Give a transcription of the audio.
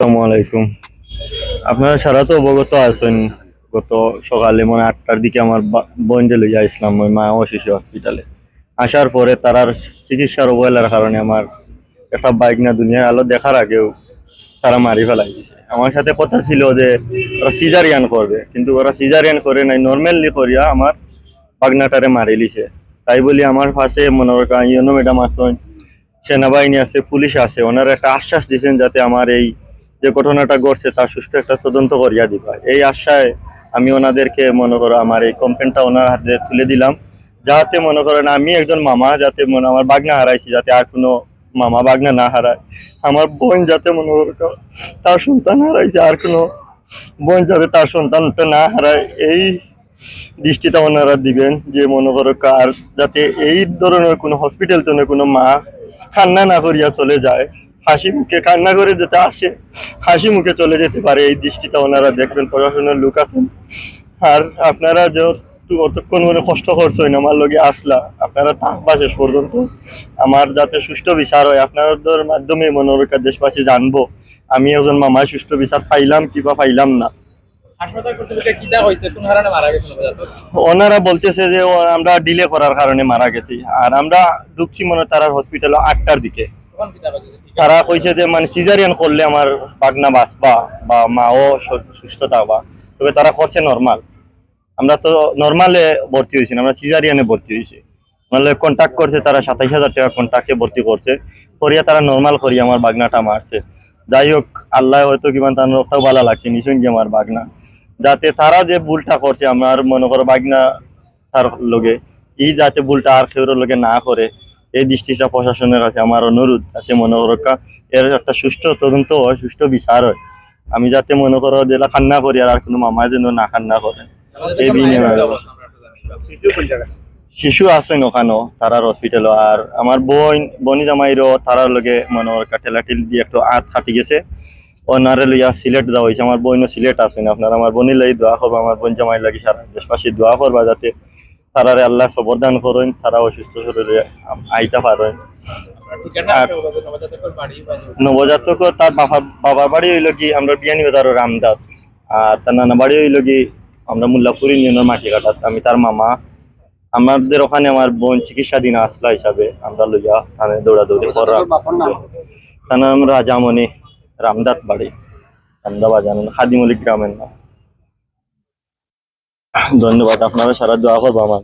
আসসালামু আলাইকুম। আপনারা সারা তো অবগত আছেন, গত সকালে মানে আটটার দিকে আমার বা- বোনকে লইয়া আসলাম, ওই মা ও শিশু হসপিটালে। আসার পরে তারার চিকিৎসার অবহেলার কারণে আমার একটা বাইক না দুনিয়ার আলো দেখার আগেও তারা মারি ফেলাই দিছে। আমার সাথে কথা ছিল যে ওরা সিজারিয়ান করবে, কিন্তু ওরা সিজারিয়ান করে নাই নর্মালি করিয়া আমার বাগনাটারে মারি লিছে তাই বলি আমার পাশে মনে ইউনো ম্যাডাম আছেন, সেনাবাহিনী আছে, পুলিশ আছে, ওনারা একটা আশ্বাস দিয়েছেন যাতে আমার এই যে ঘটনাটা ঘটছে, তার সুষ্ঠু একটা তদন্ত করিয়া দিবা। এই আশায় আমি ওনাদেরকে মনে করো আমার এই কমপ্লেনটা ওনার হাতে তুলে দিলাম যাতে মনে করেন আমি একজন মামা, যাতে মনে আমার বাগনা হারাইছি, যাতে আর কোনো মামা বাগনা না হারায়। আমার বোন যাতে মনে করো তার সন্তান হারাইছে, আর কোনো বোন যাতে তার সন্তানটা না হারায়, এই দৃষ্টিটা ওনারা দিবেন যে মনে করো কার, যাতে এই ধরনের কোনো হসপিটাল কোনো মা কান্না না করিয়া চলে যায়। হাসি মুখে কান্না করে যেতে আসে হাসি মুখে চলে যেতে পারে এই দৃষ্টিটা ওনারা দেখবেন প্রশাসনের লোক আছেন। আর আপনারা যে অতক্ষণ করে কষ্ট করছেন আমার লগে আসলা আপনারা থাকবা শেষ পর্যন্ত আমার যাতে সুষ্ঠু বিচার হয় আপনাদের মাধ্যমে মনোরকা দেশবাসী জানব আমি একজন মামায় সুষ্ঠু বিচার পাইলাম কিবা পাইলাম না। ওনারা বলতেছে যে আমরা ডিলে করার কারণে মারা গেছি আর আমরা ঢুকছি মনে তারা হসপিটাল আটটার দিকে। তারা কইছে যে মানে সিজারিয়ান করলে আমার বাগনা বাঁচবা বা মাও সুস্থ থাকবা। তবে তারা করছে নর্মাল আমরা তো নর্মালে ভর্তি হয়েছি আমরা সিজারিয়ানে ভর্তি হয়েছি। নাহলে কন্ট্যাক্ট করছে তারা সাতাইশ হাজার টাকা কন্ট্যাক্টে ভর্তি করছে। করিয়া তারা নর্মাল করিয়া আমার বাগনাটা মারছে। যাই হোক, আল্লাহ হয়তো কিমান তার রোগটাও ভালো লাগছে, নিশ্চয়ই আমার বাগনা যাতে তারা যে ভুলটা করছে, আমার মনে করো বাগনা তার লগে ই যাতে ভুলটা আর কেউ লগে না করে এই দৃষ্টিটা প্রশাসনের কাছে আমার অনুরোধ যাতে মনে করো এর একটা সুষ্ঠু তদন্ত হয় সুষ্ঠু বিচার হয়। আমি যাতে মনে করো যে কান্না করি আর কোনো মামা যেন না কান্না করে এই বিনিময়ে। শিশু আছেন ওখানেও তারার হসপিটাল আর আমার বোন বনি জামাইরও তারার লগে মনে ওর ঠেলাঠিল দিয়ে একটু আত খাটি গেছে। ওনারে লইয়া সিলেট যাওয়া হয়েছে। আমার বোনও সিলেট আছেন আপনার আমার বোনের লাগি দোয়া করব আমার বোন জামাই লাগি সারা দেশবাসী দোয়া করবা যাতে তারারে আল্লাহ সবরদান করেন তারা অসুস্থ শরীরে আইতা পারেন। নবজাতক তার বাবা বাবার বাড়ি হইল কি আমরা বিয়ানি বাজার রামদাস আর তার নানা বাড়ি হইল কি আমরা মুল্লাপুর ইউনিয়নের মাটি কাটাত আমি তার মামা। আমাদের ওখানে আমার বোন চিকিৎসাধীন আসলা হিসাবে আমরা লইয়া থানে দৌড়াদৌড়ি করা। তার নাম রাজামণি রামদাত বাড়ি। রামদাবাদ জানেন খাদিমলি গ্রামের নাম। ধন্যবাদ আপনারা সারা দোয়া করব আমার।